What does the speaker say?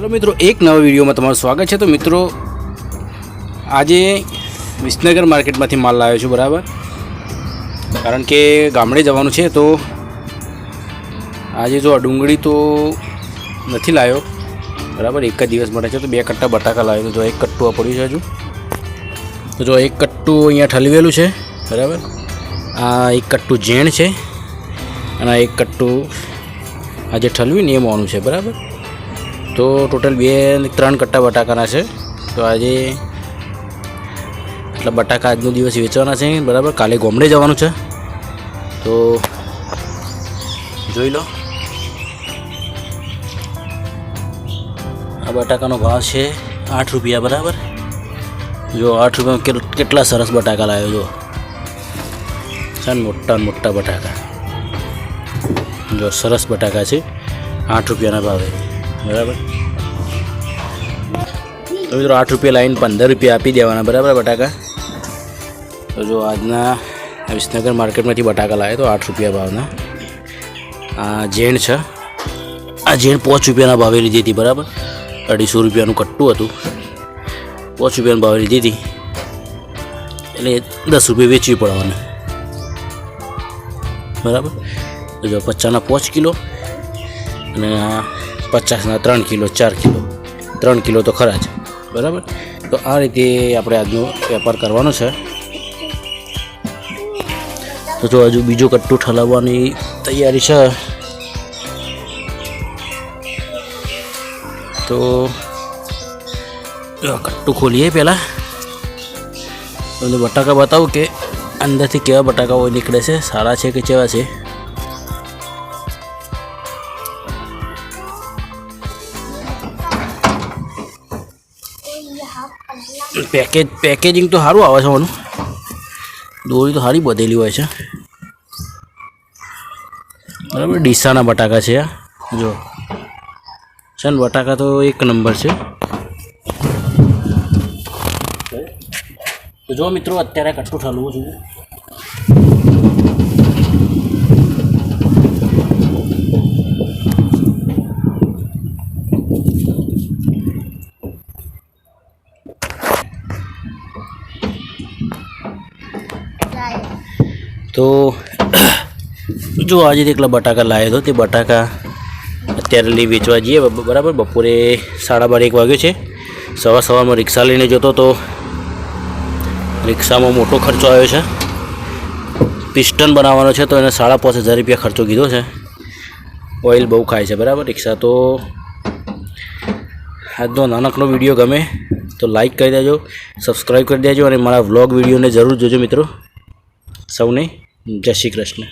Hello મિત્રો, એક નવા વિડીયોમાં તમારું સ્વાગત છે. તો મિત્રો, આજે વિસનગર માર્કેટમાંથી માલ લાવ્યો છું, બરાબર? કારણ કે ગામડે જવાનું છે, તો આજે જો આ ડુંગળી તો નથી લાવ્યો, બરાબર? એક જ દિવસ માટે છે, તો બે કટ્ટા બટાકા લાવ્યો તો જો એક કટ્ટું આ પડ્યું છે હજુ. તો જો એક કટ્ટું અહીંયા ઠલવેલું છે, બરાબર? આ એક કટ્ટું ઝેણ છે, અને એક કટ્ટું આજે ઠલવી ને એ મોનું છે, બરાબર? તો ટોટલ બે ત્રણ કટ્ટા બટાકાના છે. તો આજે એટલે બટાકા આજનો દિવસ વેચવાના છે. બરાબર, કાલે ગોમડે જવાનું છે. તો જોઈ લો. આ બટાકાનો ભાવ છે આઠ રૂપિયા, બરાબર? જો આઠ રૂપિયામાં કેટ- કેટલા સરસ બટાકા લાવ્યો જો. છે મોટા મોટા બટાકા. જો સરસ બટાકા છે. આઠ રૂપિયાના ભાવે. બરાબર? તો મિત્રો આઠ રૂપિયા લાવીને પંદર રૂપિયા આપી દેવાના, બરાબર બટાકા? તો જો આજના વિસનગર માર્કેટમાંથી બટાકા લાવે તો આઠ રૂપિયા ભાવના. આ ઝેણ છે. આ ઝેણ પાંચ રૂપિયાના ભાવે લીધી હતી, બરાબર? અઢીસો રૂપિયાનું કટ્ટું હતું. પાંચ રૂપિયાનું ભાવે લીધી હતી. એટલે દસ રૂપિયા વેચવી પડવાની. બરાબર? જો પચાસના પાંચ કિલો. અને આ પચાસના ત્રણ કિલો, ચાર કિલો. ત્રણ કિલો તો ખરા છે બરાબર? તો આ રીતે આપણે આજનો વેપાર કરવાનો છે. તો જો હજુ બીજો કટ્ટુ ઠલાવવાની તૈયારી છે. તો કટ્ટુ ખોલીએ પહેલાં. તમને બટાકા બતાવું કે અંદરથી કેવા બટાકાઓ નીકળે છે, સારા છે કે કેવા છે? પેકેજ પેકેજિંગ તો સારું આવે છે આનું દોરી તો સારી બધેલી હોય છે. બરાબર, ડીસાના બટાકા છે આ. જો. છે ને બટાકા તો એક નંબર છે. જો મિત્રો, અત્યારે કઠું ઠલવું છું. તો જો આજે એકલા બટાકા લાવ્યો હતો. તે બટાકા અત્યારે લઈ વેચવા જઈએ. બરાબર? બપોરે સાડા બાર, એક વાગ્યો છે. સવાર સવારમાં રિક્ષા લઈને જતો તો રિક્ષામાં મોટો ખર્ચો આવ્યો છે. પિસ્ટન બનાવવાનો છે તો એને સાડા પાંચ હજાર રૂપિયા ખર્ચો કીધો છે. ઓઇલ બહુ ખાય છે, બરાબર? રિક્ષા તો આજનો નાનકડો વીડિયો ગમે તો લાઈક કરી દેજો, સબસ્ક્રાઈબ કરી દેજો અને મારા વ્લોગ વિડીયોને જરૂર જોજો મિત્રો. સૌને જય શ્રી કૃષ્ણ.